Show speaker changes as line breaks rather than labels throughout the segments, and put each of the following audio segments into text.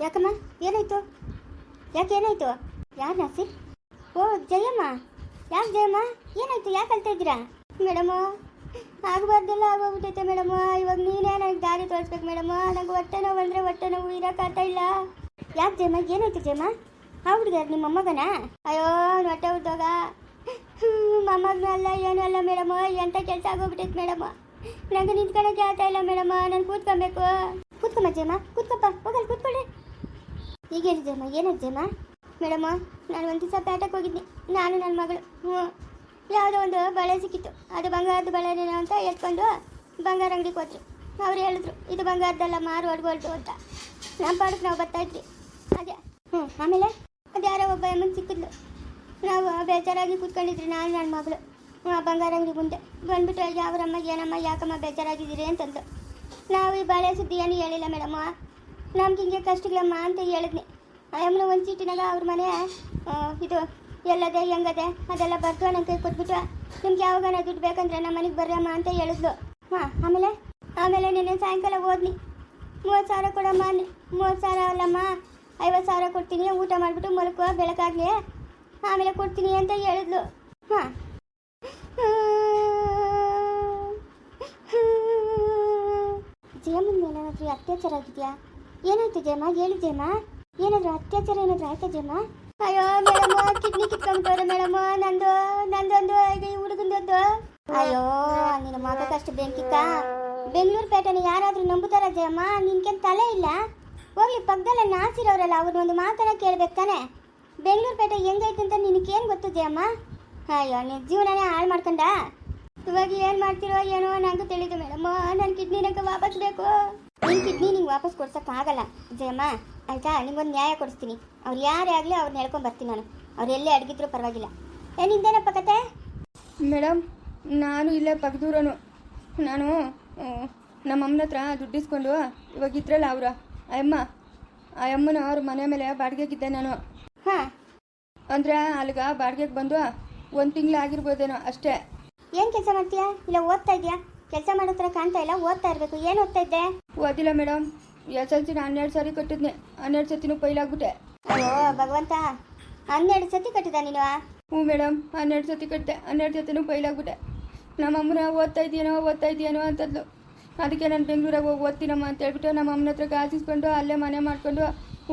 ಯಾಕಮ್ಮ? ಏನಾಯ್ತು? ಯಾಕೆ ಏನಾಯ್ತು? ಯಾರು ನಾಸಿ ಓ, ಜಯಮ್ಮ. ಯಾಕೆ ಜಯಮ್ಮ? ಏನಾಯ್ತು? ಯಾಕೆ ಅಳ್ತಾ ಇದ್ದೀರಾ? ಮೇಡಮ್, ಆಗಬಾರ್ದೆಲ್ಲ ಆಗೋಗ್ಬಿಟ್ಟೈತೆ ಮೇಡಮ್. ಇವಾಗ ನೀನೇ ನನಗೆ ದಾರಿ ತೋರಿಸ್ಬೇಕು ಮೇಡಮ್. ನಂಗೆ ಹೊಟ್ಟೆ ನೋವು ಅಂದರೆ ಹೊಟ್ಟೆ ನೋವು ಇರೋಕ್ಕಾಗ್ತಾ ಇಲ್ಲ. ಯಾಕೆ ಜಯಮ್ಮ? ಏನಾಯ್ತು ಜಯಮ್ಮ? ಆ ಹುಡುಗ ನಿಮ್ಮ ಮೊಮ್ಮಗನ? ಅಯ್ಯೋ ಹೊಟ್ಟೆ ಹುಟ್ಟೋಗ ಮೊಮ್ಮಗನೂ ಅಲ್ಲ ಏನೂ ಅಲ್ಲ ಮೇಡಮ. ಎಂಥ ಕೆಲಸ ಆಗೋಗ್ಬಿಟ್ಟೈತೆ ಮೇಡಮ್. ನಂಗೆ ನಿಂತ್ಕೊಳಕ್ಕೆ ಆಗ್ತಾ ಇಲ್ಲ ಮೇಡಮ್. ನಾನು ಕೂತ್ಕೊಬೇಕು. ಕೂತ್ಕೊಂಬ ಜಯಮ್ಮ, ಕೂತ್ಕೊಪ್ಪ. ಹೋಗಲ್ಲ ಕೂತ್ಕೊಳ್ಳಿ. ಈಗ ಹೇಳಿದ್ದಮ್ಮ ಅಮ್ಮ ಮೇಡಮ್ಮ, ನಾನು ಒಂದು ದಿವಸ ಪೇಟೆಗೆ ಹೋಗಿದ್ದೆ ನಾನು ನನ್ನ ಮಗಳು ಹ್ಞೂ ಯಾವುದೋ ಒಂದು ಬಳೆ ಸಿಕ್ಕಿತ್ತು. ಅದು ಬಂಗಾರದ ಬಳೆನೇನೋ ಅಂತ ಎತ್ಕೊಂಡು ಬಂಗಾರ ಅಂಗಡಿಗೆ ಹೋದ್ರು. ಅವ್ರು ಹೇಳಿದ್ರು, ಇದು ಬಂಗಾರದಲ್ಲ ಮಾರು ಹೊಡ್ಗೊಳ್ದು ಅಂತ. ನಮ್ಮ ಪಾಡಕ್ಕೆ ನಾವು ಬರ್ತಾಯಿದ್ರಿ ಅದೇ ಹ್ಞೂ ಆಮೇಲೆ ಅದು ಯಾರೋ ಒಬ್ಬ ಅಮ್ಮನ ಸಿಕ್ಕಿದ್ಲು. ನಾವು ಬೇಜಾರಾಗಿ ಕೂತ್ಕೊಂಡಿದ್ರಿ ನಾನು ನನ್ನ ಮಗಳು. ಆ ಬಂಗಾರ ಅಂಗಡಿ ಮುಂದೆ. ಬಂದ್ಬಿಟ್ಟು ಅಮ್ಮಗೆ, ಏನಮ್ಮ, ಯಾಕಮ್ಮ ಬೇಜಾರಾಗಿದ್ದೀರಿ? ಅಂತಂದು ನಾವು ಈ ಬಾಳೆ ಸುದ್ದಿ ಏನು ಹೇಳಿಲ್ಲ ಮೇಡಮ್ಮ. ನಮ್ಗೆ ಹಿಂಗೆ ಕಷ್ಟಗಳಮ್ಮ ಅಂತ ಹೇಳಿದ್ನಿ. ಅಮ್ಮನ ಒಂದು ಚೀಟಿನಾಗ ಅವ್ರ ಮನೆ ಇದು ಎಲ್ಲದೆ, ಹೆಂಗದೆ, ಅದೆಲ್ಲ ಬರ್ತು ನನ್ನ ಕೈ ಕೊಟ್ಬಿಟ್ಟು ನಿಮ್ಗೆ ಯಾವಾಗ ದುಡ್ಡು ಬೇಕಂದ್ರೆ ನಮ್ಮ ಮನೆಗೆ ಬರ್ರಮ್ಮ ಅಂತ ಹೇಳಿದ್ಲು. ಹಾಂ ಆಮೇಲೆ? ಆಮೇಲೆ ನಿನ್ನೆ ಸಾಯಂಕಾಲ ಹೋದ್ನಿ. ಮೂವತ್ತು ಸಾವಿರ ಕೊಡಮ್ಮ ಮೂವತ್ತು ಸಾವಿರ ಅಲ್ಲಮ್ಮ ಐವತ್ತು ಸಾವಿರ ಕೊಡ್ತೀನಿ. ಊಟ ಮಾಡಿಬಿಟ್ಟು ಮಲ್ಕೋ, ಬೆಳಕಾಗಲಿ. ಆಮೇಲೆ ಕೊಡ್ತೀನಿ ಅಂತ ಹೇಳಿದ್ಲು. ಹಾಂ ಜಯಮ್ಮನ ಮೇಲೆ ಅತ್ಯಾಚಾರ ಆಗಿದೆಯಾ? ಏನಾಯ್ತು ಹೇಳಿ ಜಯಮ್ಮ. ಏನಾದ್ರು ಅತ್ಯಾಚಾರ, ಏನಾದ್ರು ಆಯ್ತಾ ಜಯಮ್ಮ? ಅಯ್ಯೋ, ಮೇಡಮ್, ಕಿಡ್ನಿ ಕಿತ್ಕೊಂಡ್ಬಿಟ್ಟವ್ರೆ ಮೇಡಮ್, ನಂದು, ನಂದೊಂದು ಇದು ಹುಡುಗಂದೊಂದು. ಅಯ್ಯೋ, ನಿನ್ನ ಮಗಕ್ಕಷ್ಟು ಬೆಂಕಿತ್ತ ಬೆಂಗಳೂರು ಪೇಟೆನ ಯಾರಾದ್ರೂ ನಂಬುತ್ತಾರ ಜಯಮ್ಮ? ನಿನ್ಕೇನ್ ತಲೆ ಇಲ್ಲ? ಹೋಗ್ಲಿ, ಪಕ್ಕದಲ್ಲೇ ನಾಸಿರೋರಲ್ಲ ಅವ್ರನ್ನೊಂದು ಮಾತನ್ನ ಕೇಳ್ಬೇಕು ತಾನೆ. ಬೆಂಗಳೂರು ಪೇಟೆ ಹೆಂಗೈತೆ ಅಂತ ನಿನಗೇನು ಗೊತ್ತು ಜಯಮ್ಮ? ಅಯ್ಯೋ ನಿನ್ನ ಜೀವನನೇ ಹಾಳು ಮಾಡ್ಕೊಂಡ. ಇವಾಗ ಏನು ಮಾಡ್ತಿರೋ ಏನೋ ನನಗೂ ತಿಳಿದು ಮೇಡಮ್ ನನ್ನ ಕಿಡ್ನಿ ನಂಗೆ ವಾಪಸ್ ಬೇಕು. ನಿನ್ನ ಕಿಡ್ನಿ ನಿಂಗೆ ವಾಪಸ್ ಆಗಲ್ಲ ಜಯಮ್ಮ. ಆಯಿತಾ? ನಿಮ್ಗೊಂದು ನ್ಯಾಯ ಕೊಡಿಸ್ತೀನಿ. ಅವ್ರು ಯಾರೇ ಆಗಲಿ ಅವ್ರನ್ನ ಹೇಳ್ಕೊಂಡು ಬರ್ತೀನಿ ನಾನು. ಅವ್ರು ಎಲ್ಲೇ ಅಡಗಿದ್ರು ಪರವಾಗಿಲ್ಲ. ಏ ನಿಂದೇನಪ್ಪ ಕತೆ?
ಮೇಡಮ್ ನಾನು ಇಲ್ಲೇ ಪಕ್ಕದೂರನು ನಾನು ನಮ್ಮಮ್ಮನ ನಮ್ಮ ಅಮ್ಮನ ಹತ್ರ ದುಡ್ಡಿಸ್ಕೊಂಡು ಇವಾಗ ಇದ್ರಲ್ಲ ಅವರ. ಅಮ್ಮ ಆ ಅಮ್ಮನ ಅವ್ರ ಮನೆ ಮೇಲೆ ಬಾಡಿಗೆಗಿದ್ದೆ ನಾನು.
ಹಾಂ.
ಅಂದ್ರೆ ಅಲ್ಲಿಗ ಬಾಡಿಗೆಗೆ ಬಂದು ಒಂದು ತಿಂಗಳು ಆಗಿರ್ಬೋದೇನೋ ಅಷ್ಟೇ.
ಏನು ಕೆಲಸ ಮಾಡ್ತೀಯಾ? ಇಲ್ಲ ಓದ್ತಾ ಇದೆಯಾ? ಕೆಲಸ ಮಾಡೋ ಥರ ಕಾಣ್ತಾ ಇಲ್ಲ ಓದ್ತಾ ಇರಬೇಕು. ಏನು ಓದ್ತಾ ಇದ್ದೆ?
ಓದಿಲ್ಲ ಮೇಡಮ್. ಎಸ್ ಎಲ್ ಸಿನ ಹನ್ನೆರಡು ಸಾರಿ ಕಟ್ಟಿದ್ನೆ. ಹನ್ನೆರಡು ಸತಿನೂ ಫೈಲಾಗ್ಬಿಟ್ಟೆ
ಓ ಭಗವಂತ. ಹನ್ನೆರಡು ಸತಿ ಕಟ್ಟಿದ ನೀನು?
ಹ್ಞೂ ಮೇಡಮ್ ಹನ್ನೆರಡು ಸತಿ ಕಟ್ಟಿದೆ. ಹನ್ನೆರಡು ಸತಿನೂ ಫೈಲಾಗ್ಬಿಟ್ಟೆ ನಮ್ಮ ಅಮ್ಮನ ಓದ್ತಾ ಇದೆಯೇನೋ ಓದ್ತಾ ಇದೆಯೇನೋ ಅಂತದ್ಲು. ಅದಕ್ಕೆ ನಾನು ಬೆಂಗಳೂರಾಗ ಹೋಗಿ ಓದ್ತೀನಮ್ಮ ಅಂತ ಹೇಳ್ಬಿಟ್ಟು ನಮ್ಮ ಅಮ್ಮನ ಹತ್ರ ಕಾಸಿಸ್ಕೊಂಡು ಅಲ್ಲೇ ಮನೆ ಮಾಡ್ಕೊಂಡು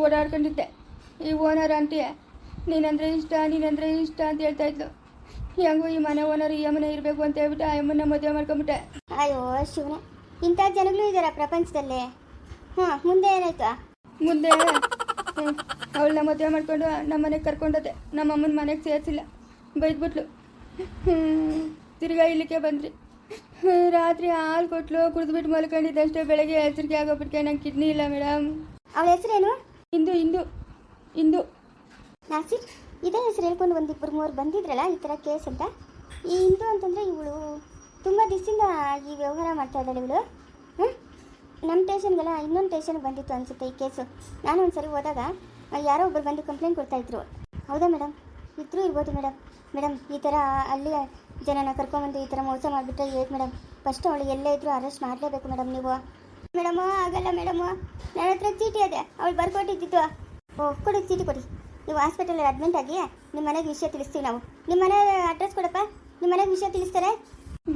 ಓಡಾಡ್ಕೊಂಡಿದ್ದೆ. ಈ ಓನರ್ ಆಂಟಿ ನೀನಂದ್ರೆ ಇಷ್ಟ ನೀನಂದ್ರೆ ಇಷ್ಟ ಅಂತ ಹೇಳ್ತಾ ಇದ್ಲು. ಹೆಂಗೋ ಈ ಮನೆ ಓನರ್ ಈ ಮನೆ ಇರಬೇಕು ಅಂತ ಹೇಳ್ಬಿಟ್ಟು ಆ ಅಮ್ಮನ ಮದುವೆ ಮಾಡ್ಕೊಂಬಿಟ್ಟೆ.
ಅಯ್ಯೋ ಶಿವನ ಇಂಥ ಜನಗಳು ಇದಾರ ಪ್ರಪಂಚದಲ್ಲಿ? ಹಾಂ ಮುಂದೆ ಏನಾಯ್ತು?
ಮುಂದೆ ಅವಳನ್ನ ಮದುವೆ ಮಾಡ್ಕೊಂಡು ನಮ್ಮ ಮನೆಗೆ ಕರ್ಕೊಂಡದೆ. ನಮ್ಮ ಅಮ್ಮನ ಮನೆಗೆ ಸೇರಿಸಿಲ್ಲ. ಬೈದ್ಬಿಟ್ಲು. ಹ್ಮ್. ತಿರ್ಗಾ ಇಲ್ಲಿಗೆ ಬಂದ್ರಿ. ರಾತ್ರಿ ಹಾಲು ಕೊಟ್ಲು ಕುಡಿದ್ಬಿಟ್ಟು ಮಲ್ಕೊಂಡಿದ್ದಷ್ಟೇ ಬೆಳಗ್ಗೆ ಹೆಸರಿಗೆ ಆಗೋಗ್ಬಿಟ್ಕೆ ನಂಗೆ ಕಿಡ್ನಿ ಇಲ್ಲ ಮೇಡಮ್
ಅವಳ ಹೆಸರೇನು?
ಇಂದು ಇಂದು ಇಂದು.
ನಾಸಿರ್ ಇದೇ ಹೆಸರು ಹೇಳ್ಕೊಂಡು ಒಂದು ಇಬ್ಬರು ಮೂವರು ಬಂದಿದ್ರಲ್ಲ ಈ ಥರ ಕೇಸ್ ಅಂತ? ಈ ಹಿಂದೂ ಅಂತಂದರೆ ಇವಳು ತುಂಬ ದಿವಸದಿಂದ ಈ ವ್ಯವಹಾರ ಮಾಡ್ತಾ ಇದ್ದಾಳೆ ಇವಳು. ಹ್ಞೂ ನಮ್ಮ ಟೇಷನ್ಗೆಲ್ಲ ಇನ್ನೊಂದು ಟೇಷನ್ಗೆ ಬಂದಿತ್ತು ಅನಿಸುತ್ತೆ ಈ ಕೇಸು. ನಾನು ಒಂದು ಸರಿ ಹೋದಾಗ ಯಾರೋ ಒಬ್ಬರು ಬಂದು ಕಂಪ್ಲೇಂಟ್ ಕೊಡ್ತಾಯಿದ್ರು ಹೌದಾ ಮೇಡಮ್ ಇದ್ರೂ ಇರ್ಬೋದು ಮೇಡಮ್ ಮೇಡಮ್ ಈ ಥರ ಅಲ್ಲಿ ಜನನ ಕರ್ಕೊಂಬಂದು ಈ ಥರ ಮೋಸ ಮಾಡಿಬಿಟ್ರೆ ಹೇಗೆ ಮೇಡಮ್ ಫಸ್ಟ್ ಅವಳು ಎಲ್ಲೇ ಇದ್ದರೂ ಅರೆಸ್ಟ್ ಮಾಡಲೇಬೇಕು ಮೇಡಮ್ ನೀವು. ಮೇಡಮ್, ಆಗಲ್ಲ ಮೇಡಮ್. ನನ್ನ ಹತ್ರ ಚೀಟಿ ಅದೇ ಅವಳು ಬರ್ಕೊಟ್ಟಿದ್ದಿತ್ತು ಓ, ಕೊಡಿ, ಚೀಟಿ ಕೊಡಿ. ನೀವು ಹಾಸ್ಪಿಟಲಲ್ಲಿ ಅಡ್ಮಿಟ್ ಆಗಿ ನಿಮ್ಮ ಮನೆಗೆ ವಿಷಯ ತಿಳಿಸ್ತೀವಿ ನಾವು. ನಿಮ್ಮ ಮನೆ ಅಡ್ರೆಸ್ ಕೊಡಪ್ಪ. ನಿಮ್ಮ ಮನೆಗೆ ವಿಷಯ ತಿಳಿಸ್ತಾರೆ.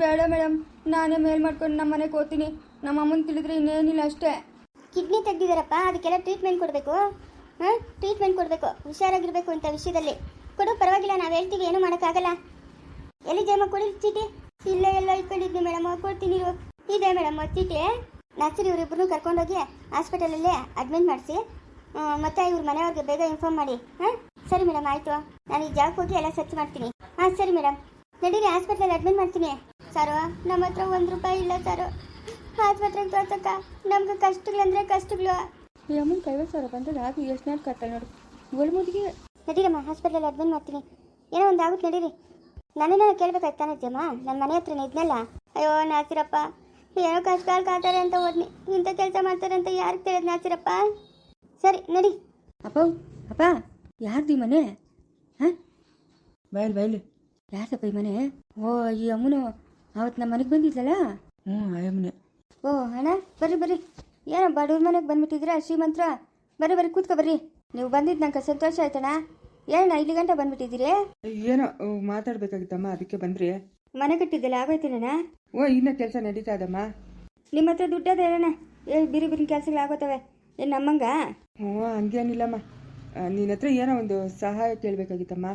ಬೇಡ ಮೇಡಮ್ ನಾನೇ ಮೇಲ್ ಮಾಡ್ಕೊಂಡು ನಮ್ಮ ಮನೆಗೆ ಹೋಗ್ತೀನಿ. ನಮ್ಮ ಅಮ್ಮನ ತಿಳಿದ್ರೆ ಇನ್ನೇನಿಲ್ಲ ಅಷ್ಟೇ.
ಕಿಡ್ನಿ ತೆಗ್ದಿದಾರಪ್ಪ ಅದಕ್ಕೆಲ್ಲ ಟ್ರೀಟ್ಮೆಂಟ್ ಕೊಡಬೇಕು. ಹಾಂ? ಟ್ರೀಟ್ಮೆಂಟ್ ಕೊಡಬೇಕು. ಹುಷಾರಾಗಿರಬೇಕು ಅಂತ ವಿಷಯದಲ್ಲಿ. ಕೊಡು ಪರವಾಗಿಲ್ಲ ನಾವು ಹೇಳ್ತೀವಿ ಏನು ಮಾಡೋಕ್ಕಾಗಲ್ಲ. ಎಲ್ಲಿ ಜಯಮ್ಮ ಕೊಡಿ ಚೀಟಿ? ಇಲ್ಲ ಎಲ್ಲ ಇಟ್ಕೊಂಡಿದ್ವಿ ಮೇಡಮ್ ಕೊಡ್ತೀನಿ ಇದೆ ಮೇಡಮ್ ಚೀಟಿ. ನಾಚರಿ ಇವರಿಬ್ಬರು ಕರ್ಕೊಂಡೋಗಿ ಹಾಸ್ಪಿಟಲಲ್ಲೇ ಅಡ್ಮಿಟ್ ಮಾಡಿಸಿ. ಮತ್ತೆ ಇವ್ರ ಮನೆಯವ್ರಿಗೆ ಬೇಗ ಇನ್ಫಾರ್ಮ್ ಮಾಡಿ. ಹಾಂ? ಸರಿ ಮೇಡಮ್ ಆಯಿತು. ನಾನು ಈ ಜಾಗಕ್ಕೆ ಹೋಗಿ ಎಲ್ಲ ಸರ್ಚ್ ಮಾಡ್ತೀನಿ. ಹಾಂ ಸರಿ ಮೇಡಮ್ ನಡೀರಿ ಹಾಸ್ಪಿಟ್ಲಲ್ಲಿ ಅಡ್ಮಿಟ್ ಮಾಡ್ತೀನಿ. ಸರು ನಮ್ಮ ಹತ್ರ ಒಂದು ರೂಪಾಯಿ ಇಲ್ಲ ಸರು ಆಸ್ಪತ್ರೆಗೆ ತೋರ್ಸಕ್ಕ ನಮ್ಗೆ ಕಷ್ಟಗಳಂದ್ರೆ ಕಷ್ಟಗಳು.
ಈ ಅಮ್ಮನ ಐವತ್ತು ಸಾವಿರ ಬಂದ್ರೆ ಎಷ್ಟು ನಾಟ್ ಕಟ್ಟಾಳೆ ನೋಡು. ಗೋಳ್ಮುದಿಗೆ
ನಡೀರಮ್ಮ ಹಾಸ್ಪಿಟ್ಲಲ್ಲಿ ಅಡ್ಮಿಟ್ ಮಾಡ್ತೀನಿ. ಏನೋ ಒಂದು ಆಗುತ್ತೆ ನಡೀರಿ. ನಾನೇನೋ ಕೇಳ್ಬೇಕಾಯ್ತು ತಾನೆ ಅಜ್ಜಮ್ಮ ನನ್ನ ಮನೆ ಹತ್ರನೇ ಇದ್ನಲ್ಲ? ಅಯ್ಯೋ ನಾಚಿರಪ್ಪ. ಏನೋ ಕಷ್ಟ ಕಾತಾರೆ ಅಂತ ಓದ್ನಿ. ಇಂಥ ಕೆಲಸ ಮಾಡ್ತಾರೆ ಅಂತ ಯಾರಿಗೆ ತಿಳಿದ್ ನಾಚಿರಪ್ಪ? ಸರಿ ನಡಿ.
ಅಪ್ಪ ಅಪ್ಪ ಯಾರ್ದು ಈ ಮನೆ? ಹಾಂ?
ಬಯಲು ಬಯಲು
ಯಾರ್ದಪ್ಪ ಈ ಮನೆ? ಓ ಈ ಅಮ್ಮನು ಅವತ್ತು ನಮ್ಮ ಮನೆಗೆ ಬಂದಿದ್ಲಲ್ಲ?
ಹ್ಞೂ ಅಯ್ಯಮ್ಮನೆ.
ಓ ಅಣ್ಣ ಬರ್ರಿ ಬರ್ರಿ. ಏನೋ ಬಡವ್ರ ಮನೆಗೆ ಬಂದ್ಬಿಟ್ಟಿದ್ದೀರಾ ಶ್ರೀಮಂತ್ರ?
ಬರ್ರಿ ಬರ್ರಿ ಕೂತ್ಕೊ ಬರ್ರಿ. ನೀವು ಬಂದಿದ್ದು ನಂಗೆ ಸಂತೋಷ ಆಯ್ತಣ್ಣ. ಏನಣ್ಣ ಇಲ್ಲಿ ಗಂಟೆ ಬಂದ್ಬಿಟ್ಟಿದ್ದೀರಿ?
ಏನೋ ಮಾತಾಡ್ಬೇಕಾಗಿತ್ತಮ್ಮ ಅದಕ್ಕೆ ಬಂದ್ರಿ.
ಮನೆ ಕಟ್ಟಿದ್ದೆಲ್ಲ ಆಗೋಯ್ತೀನಣ್ಣ?
ಓ ಇನ್ನ ಕೆಲಸ ನಡೀತಾ ಇದಮ್ಮ
ನಿಮ್ಮ ಹತ್ರ ದುಡ್ಡದೇನಣ್ಣ ಏ ಬಿರಿ ಬಿರಿ ಕೆಲಸಗಳು ಏನು ನಮ್ಮಂಗ?
ಹ್ಞೂ ಹಂಗೇನಿಲ್ಲಮ್ಮ. ನಿನ್ನ ಹತ್ರ ಏನೋ ಒಂದು ಸಹಾಯ ಕೇಳಬೇಕಾಗಿತ್ತಮ್ಮ.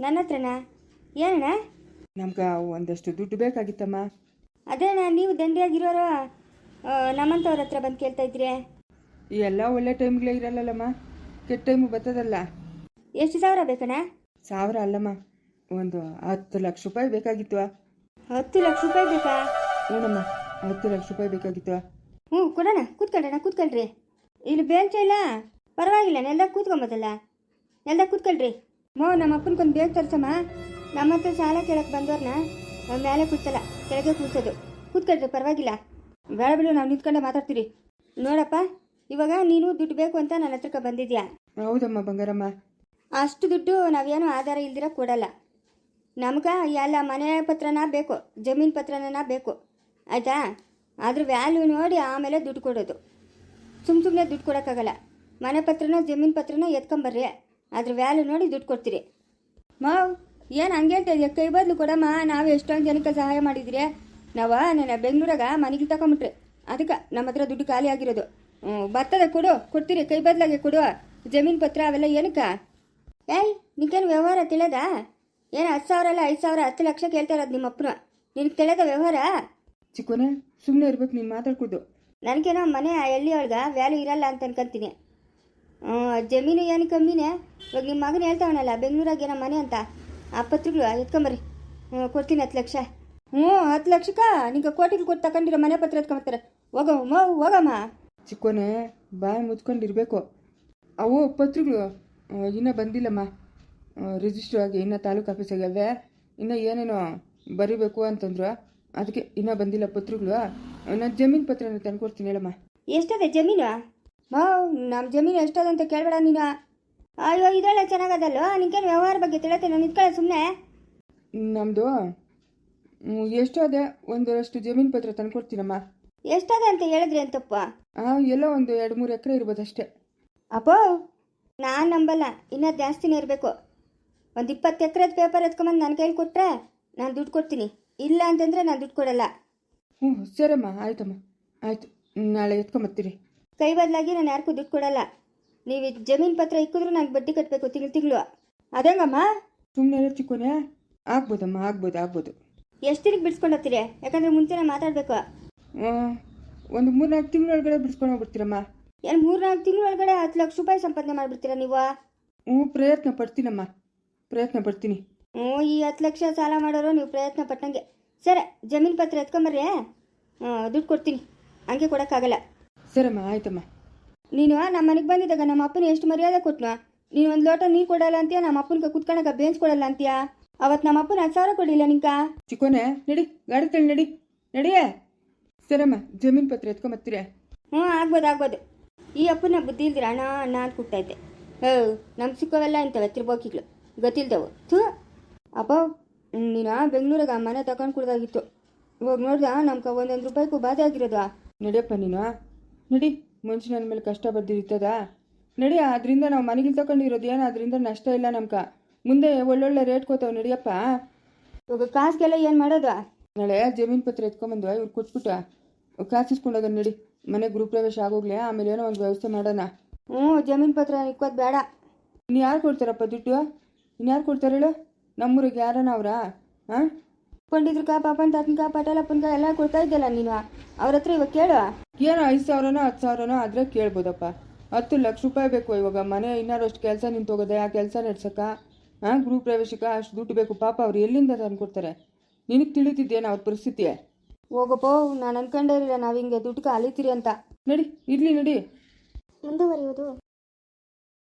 ನನ್ನ ಹತ್ರನಾ? ಏನಣ್ಣ?
ನಮ್ಗೆ ಒಂದಷ್ಟು ದುಡ್ಡು ಬೇಕಾಗಿತ್ತಮ್ಮ.
ಅದೇಣ್ಣ ನೀವು ದಂಡಿಯಾಗಿರೋರು ಆ, ನಮ್ಮಂಥವ್ರ ಹತ್ರ ಬಂದು ಕೇಳ್ತಾ ಇದ್ರಿ.
ಎಲ್ಲ ಒಳ್ಳೆ ಟೈಮ್ಗಳೇ ಇರಲ್ಲಲ್ಲಮ್ಮ. ಕೆಟ್ಟ ಟೈಮು ಬರ್ತದಲ್ಲ
ಎಷ್ಟು ಸಾವಿರ ಬೇಕಣ್ಣ?
ಸಾವಿರ ಅಲ್ಲಮ್ಮ. ಒಂದು ಹತ್ತು ಲಕ್ಷ ರೂಪಾಯಿ ಬೇಕಾಗಿತ್ತು.
ಹತ್ತು ಲಕ್ಷ ರೂಪಾಯಿ ಬೇಕಾ?
ಹ್ಞೂನಮ್ಮ ಹತ್ತು ಲಕ್ಷ ರೂಪಾಯಿ ಬೇಕಾಗಿತ್ತು.
ಹ್ಞೂ ಕೊಡೋಣ ಕೂತ್ಕೊಳ್ಳೋಣ ಕೂತ್ಕೊಳ್ರಿ ಇಲ್ಲಿ ಬೇಂಚ ಇಲ್ಲ? ಪರವಾಗಿಲ್ಲ ನೆಲ್ದಾಗ ಕೂತ್ಕೊಂಬೋದಲ್ಲ ನೆಲ್ದಾಗ ಕೂತ್ಕೊಳ್ರಿ. ಮೋ ನಮ್ಮ ಅಪ್ಪನ್ಕೊಂದು ಬೇಗ ತರ್ಸಮ್ಮ. ನಮ್ಮ ಹತ್ರ ಸಾಲ ಕೇಳಕ್ಕೆ ಬಂದವ್ರನ್ನ ನಮ್ಮ ಮೇಲೆ ಕೂತಲ್ಲ ಕೆಳಗೆ ಕೂತೋದು ಕೂತ್ಕೊಳ್ರಿ ಪರವಾಗಿಲ್ಲ. ಬೇಡ ಬಿಡು ನಾವು ನಿಂತ್ಕೊಂಡೆ ಮಾತಾಡ್ತೀರಿ. ನೋಡಪ್ಪ ಇವಾಗ ನೀನು ದುಡ್ಡು ಬೇಕು ಅಂತ ನನ್ನ ಹತ್ರಕ್ಕೆ ಬಂದಿದ್ಯಾ?
ಹೌದಮ್ಮ ಬಂಗಾರಮ್ಮ.
ಅಷ್ಟು ದುಡ್ಡು ನಾವೇನು ಆಧಾರ ಇಲ್ದಿರ ಕೊಡಲ್ಲ. ನಮ್ಗೆ ಎಲ್ಲ ಮನೆ ಪತ್ರನ ಬೇಕು ಜಮೀನು ಪತ್ರನ ಬೇಕು. ಆಯಿತಾ? ಅದ್ರ ವ್ಯಾಲ್ಯೂ ನೋಡಿ ಆಮೇಲೆ ದುಡ್ಡು ಕೊಡೋದು. ಸುಮ್ಮ ಸುಮ್ಮನೆ ದುಡ್ಡು ಕೊಡೋಕ್ಕಾಗಲ್ಲ. ಮನೆ ಪತ್ರನ, ಜಮೀನು ಪತ್ರನ ಎತ್ಕೊಂಬರ್ರಿ. ಅದ್ರ ವ್ಯಾಲ್ಯೂ ನೋಡಿ ದುಡ್ಡು ಕೊಡ್ತೀರಿ. ಮಾವ್, ಏನು ಹಂಗೆ ಅಂತ ಕೈ ಬದಲು ಕೊಡಮ್ಮ, ನಾವು ಎಷ್ಟೊಂದು ಜನಕ್ಕೆ ಸಹಾಯ ಮಾಡಿದ್ರಿ. ನಾವು ನನ್ನ ಬೆಂಗಳೂರಾಗ ಮನೆಗೆ ತಗೊಂಬಿಟ್ರಿ ಅದಕ್ಕೆ ನಮ್ಮ ಹತ್ರ ದುಡ್ಡು ಖಾಲಿ ಆಗಿರೋದು. ಬರ್ತದೆ ಕೊಡು. ಕೊಡ್ತೀರಿ, ಕೈ ಬದಲಾಗೆ ಕೊಡು. ಜಮೀನು ಪತ್ರ ಅವೆಲ್ಲ ಏನಕ್ಕ? ಏಯ್ ನಿಂಗೇನು ವ್ಯವಹಾರ ತಿಳದ? ಏನು ಹತ್ತು ಸಾವಿರ ಅಲ್ಲ ಐದು ಸಾವಿರ, ಹತ್ತು ಲಕ್ಷ ಕೇಳ್ತಾ ಇರೋದು ನಿಮ್ಮ ಅಪ್ಪನ ನಿನಗೆ ತಿಳಿದ ವ್ಯವಹಾರ?
ಚಿಕ್ಕೋನೆ ಸುಮ್ಮನೆ ಇರ್ಬೇಕು, ನೀನು ಮಾತಾಡ್ಕೊಡ್ದು.
ನನಗೇನೋ ಮನೆ ಆ ವ್ಯಾಲ್ಯೂ ಇರಲ್ಲ ಅಂತ ಅನ್ಕೊಂತೀನಿ ಜಮೀನು ಏನು ಕಮ್ಮಿನೇ? ಇವಾಗ ನಿಮ್ಮ ಮಗನ ಹೇಳ್ತಾವನಲ್ಲ, ಬೆಂಗಳೂರಾಗ ಏನೋ ಮನೆ ಅಂತ. ಆ ಪತ್ರಗಳು ಎತ್ಕೊಂಬರಿ ಹ್ಞೂ ಕೊಡ್ತೀನಿ ಹತ್ತು ಲಕ್ಷ. ಹ್ಞೂ, ಹತ್ತು ಲಕ್ಷಕ್ಕ? ನಿಂಗೆ ಕೋಟಿಗೆ ಕೊಟ್ಟು ತಗೊಂಡಿರೋ ಮನೆ ಪತ್ರ ಎತ್ಕೊಂಬರ್ತಾರೆ. ಹೋಗೋ ಮೋ, ಹೋಗಮ್ಮ.
ಚಿಕ್ಕೋನೆ, ಬಾಯಿ ಮುಚ್ಕೊಂಡಿರ್ಬೇಕು ಅವು ಪತ್ರಗಳು ಇನ್ನೂ ಬಂದಿಲ್ಲಮ್ಮ. ರಿಜಿಸ್ಟರ್ ಆಗಿ ಇನ್ನೂ ತಾಲೂಕು ಆಫೀಸಾಗಿ ಅವೆ ಇನ್ನೂ ಏನೇನೋ ಬರಿಬೇಕು ಅಂತಂದ್ರು. ಅದಕ್ಕೆ ಇನ್ನೂ ಬಂದಿಲ್ಲ ಪತ್ರಗಳು ನಾನು ಜಮೀನು ಪತ್ರನ ತಂದ್ಕೊಡ್ತೀನಿ ಹೇಳಮ್ಮ.
ಎಷ್ಟದೆ ಜಮೀನು? ಮಾವ್ ನಮ್ಮ ಜಮೀನು ಎಷ್ಟದ ಅಂತ ಕೇಳಬೇಡ ನೀನು. ಅಯ್ಯೋ ಇದೆಲ್ಲ ಚೆನ್ನಾಗದಲ್ಲೋ ನಿಂಗೇನು ವ್ಯವಹಾರ ಬಗ್ಗೆ ತಿಳತ್ತೆ ನಾನು ನಿಂತ್ಕೊಳ್ಳ ಸುಮ್ಮನೆ
ನಮ್ಮದು ಎಷ್ಟು ಅದೇ ಒಂದರಷ್ಟು ಜಮೀನು ಪತ್ರ ತಂದ್ಕೊಡ್ತೀನಮ್ಮ
ಎಷ್ಟದೆ ಅಂತ ಹೇಳಿದ್ರಿ ಅಂತಪ್ಪ?
ಹಾಂ ಎಲ್ಲ ಒಂದು ಎರಡು ಮೂರು ಎಕರೆ ಇರ್ಬೋದು ಅಷ್ಟೇ
ಅಪ್ಪೋ ನಾನು ನಂಬಲ್ಲ. ಇನ್ನೂ ಜಾಸ್ತಿನೇ ಇರಬೇಕು. ಒಂದು ಇಪ್ಪತ್ತು ಎಕರೆದ ಪೇಪರ್ ಎತ್ಕೊಂಬಂದು ನಾನು ಕೈಲಿ ಕೊಟ್ರೆ ನಾನು ದುಡ್ಡು ಕೊಡ್ತೀನಿ. ಇಲ್ಲ ಅಂತಂದರೆ ನಾನು ದುಡ್ಡು ಕೊಡಲ್ಲ.
ಹ್ಞೂ ಸರಮ್ಮ ಆಯ್ತಮ್ಮ. ಆಯಿತು ನಾಳೆ ಎತ್ಕೊಂಬರ್ತೀರಿ
ಕೈ ಬದಲಾಗಿ ನಾನು ಯಾರಿಗೂ ದುಡ್ಡು ಕೊಡಲ್ಲ. ನೀವು ಜಮೀನು ಪತ್ರ ಇಕ್ಕಿದ್ರು ನನಗೆ ಬಡ್ಡಿ ಕಟ್ಟಬೇಕು ತಿಂಗಳು ತಿಂಗಳು. ಅದಂಗಮ್ಮ
ಸುಮ್ಮನೆ ಚಿಕ್ಕೋನೆ? ಆಗ್ಬೋದಮ್ಮ ಆಗ್ಬೋದು ಆಗ್ಬೋದು.
ಎಷ್ಟು ದಿನಕ್ಕೆ ಬಿಡಿಸ್ಕೊಂಡು ಯಾಕಂದ್ರೆ ಯಾಕಂದರೆ ಮುಂಚೆನೇ ಮಾತಾಡಬೇಕು.
ಒಂದು ಮೂರ್ನಾಲ್ಕು ತಿಂಗಳೊಳಗಡೆ ಬಿಡಿಸ್ಕೊಂಡು ಹೋಗ್ಬಿಡ್ತೀರಮ್ಮ.
ಏನು ಮೂರ್ನಾಲ್ಕು ತಿಂಗಳೊಳಗಡೆ ಹತ್ತು ಲಕ್ಷ ರೂಪಾಯಿ ಸಂಪಾದನೆ ಮಾಡಿಬಿಡ್ತೀರಾ ನೀವು?
ಹ್ಞೂ ಪ್ರಯತ್ನ ಪಡ್ತೀನಮ್ಮ. ಪ್ರಯತ್ನ ಪಡ್ತೀನಿ.
ಹ್ಞೂ ಈ ಹತ್ತು ಲಕ್ಷ ಸಾಲ ಮಾಡೋರು ನೀವು ಪ್ರಯತ್ನ ಪಟ್ಟಂಗೆ. ಸರಿ ಜಮೀನು ಪತ್ರ ಎತ್ಕೊಂಬರ್ರಿ ಹಾಂ? ದುಡ್ಡು ಕೊಡ್ತೀನಿ. ಹಂಗೆ ಕೊಡೋಕ್ಕಾಗಲ್ಲ.
ಸರಮ್ಮ ಆಯ್ತಮ್ಮ.
ನೀನು ನಮ್ಮ ಮನೆಗೆ ಬಂದಿದ್ದಾಗ ನಮ್ಮ ಅಪ್ಪನ ಎಷ್ಟು ಮರ್ಯಾದೆ ಕೊಟ್ನಾ? ನೀನು ಒಂದು ಲೋಟ ನೀರು ಕೊಡಲ್ಲ ಅಂತೀಯ ನಮ್ಮ ಅಪ್ಪನಿಗೆ ಕುತ್ಕೊಳಕ ಬೇಂಚ್ ಕೊಡಲ್ಲ ಅಂತೀಯ? ಅವತ್ತು ನಮ್ಮ ಅಪ್ಪನ ಹತ್ತು ಸಾವಿರ ಕೊಡಿಲ್ಲ ನಿಂಕ?
ಚಿಕ್ಕೋನೆ ನಡಿ ಗಾಡಿ ತಳ್ಳಿ ನಡಿ. ನಡಿಯೇ? ಸರಮ್ಮ ಜಮೀನು ಪತ್ರ ಎತ್ಕೊಂಬತ್ತೀರ
ಹ್ಞೂ ಆಗ್ಬೋದು ಆಗ್ಬೋದು. ಈ ಅಪ್ಪನ ಬುದ್ಧಿ ಇಲ್ದಿರ ಅಣ್ಣ ಅಣ್ಣ ಅಂತ ಕೂಗ್ತೈತೆ ಹ್ಞೂ ನಮ್ಮ ಸಿಕ್ಕವೆಲ್ಲ ಇಂಥವೆ ತಿರ್ಬೋಕಿಗಳು ಗೊತ್ತಿಲ್ದವು. ಥೂ ಅಪ್ಪ ನೀನು ಬೆಂಗಳೂರಾಗ ಮನೆ ತಗೊಂಡು ಕುಡ್ದಾಗಿತ್ತು. ಇವಾಗ ನೋಡ್ದ ನಮ್ಗೆ ಒಂದೊಂದು ರೂಪಾಯಿಗೂ ಬಾಧೆ ಆಗಿರೋದಾ.
ನಡಿಯಪ್ಪ ನೀನು. ನಡಿ ಮನುಷ್ಯ ನನ್ನ ಮೇಲೆ ಕಷ್ಟ ಬರ್ದಿರ್ತದ. ನಡಿ ಅದರಿಂದ ನಾವು ಮನೆಗೆ ತಗೊಂಡಿರೋದು ಏನು? ಅದರಿಂದ ನಷ್ಟ ಇಲ್ಲ ನಮ್ಗೆ ಮುಂದೆ ಒಳ್ಳೊಳ್ಳೆ ರೇಟ್ ಕೊತಾವೆ ನಡಿಯಪ್ಪ.
ಇವಾಗ ಕಾಸಿಗೆಲ್ಲ ಏನು ಮಾಡೋದು?
ನಾಳೆ ಜಮೀನು ಪತ್ರ ಎತ್ಕೊಂಬಂದು ಇವ್ರು ಕೊಟ್ಬಿಟ್ಟು ಕಾಸು ಇಸ್ಕೊಂಡೋಗ ನಡಿ. ಮನೆ ಗೃಹ ಪ್ರವೇಶ ಆಗೋಗ್ಲಿ ಆಮೇಲೆ ಏನೋ ಒಂದು ವ್ಯವಸ್ಥೆ ಮಾಡೋಣ.
ಹ್ಞೂ ಜಮೀನು ಪತ್ರ ಇಕ್ಕೋದು ಬೇಡ.
ಇನ್ನು ಯಾರು ಕೊಡ್ತಾರಪ್ಪ ದುಡ್ಡು? ಇನ್ಯಾರು ಕೊಡ್ತಾರೇಳು ಕೊಡ್ತಾರೆ ಹೇಳು? ನಮ್ಮೂರಿಗೆ ಯಾರನ ಅವರಾ? ಹಾಂ
ಕಾ ಪಾಪನ್ ತಾತನ್ಕ ಪಟೇಲಪ್ಪನ್ಕ ಎಲ್ಲ ಕೊಡ್ತಾ ಇದ್ದಲ್ಲ ನೀನು. ಅವ್ರ ಹತ್ರ ಇವಾಗ ಕೇಳು.
ಏನೋ ಐದು ಸಾವಿರನೋ ಹತ್ತು ಸಾವಿರನೋ ಆದರೆ ಕೇಳ್ಬೋದಪ್ಪ. ಹತ್ತು ಲಕ್ಷ ರೂಪಾಯಿ ಬೇಕು ಇವಾಗ. ಮನೆ ಇನ್ನಾರು ಅಷ್ಟು ಕೆಲಸ ನಿಂತೋಗೋದೆ ಆ ಕೆಲಸ ನಡ್ಸಕ್ಕ? ಹಾಂ ಗೃಹ ಪ್ರವೇಶಕ್ಕೆ ಅಷ್ಟು ದುಡ್ಡು ಬೇಕು. ಪಾಪ ಅವ್ರು ಎಲ್ಲಿಂದ ತಂದ್ಕೊಡ್ತಾರೆ ನಿನಗೆ ತಿಳಿತಿದ್ದೇನು ಅವ್ರ ಪರಿಸ್ಥಿತಿ?
ಹೋಗಪ್ಪ ನಾನು ಅನ್ಕೊಂಡೇ ಇರಲಿಲ್ಲ. ನಾವು ಹಿಂಗೆ ದುಡ್ಡು ಅಲಿತೀರಿ ಅಂತ.
ನಡಿ ಇರ್ಲಿ ನಡಿ.
ಮುಂದುವರಿಯುವುದು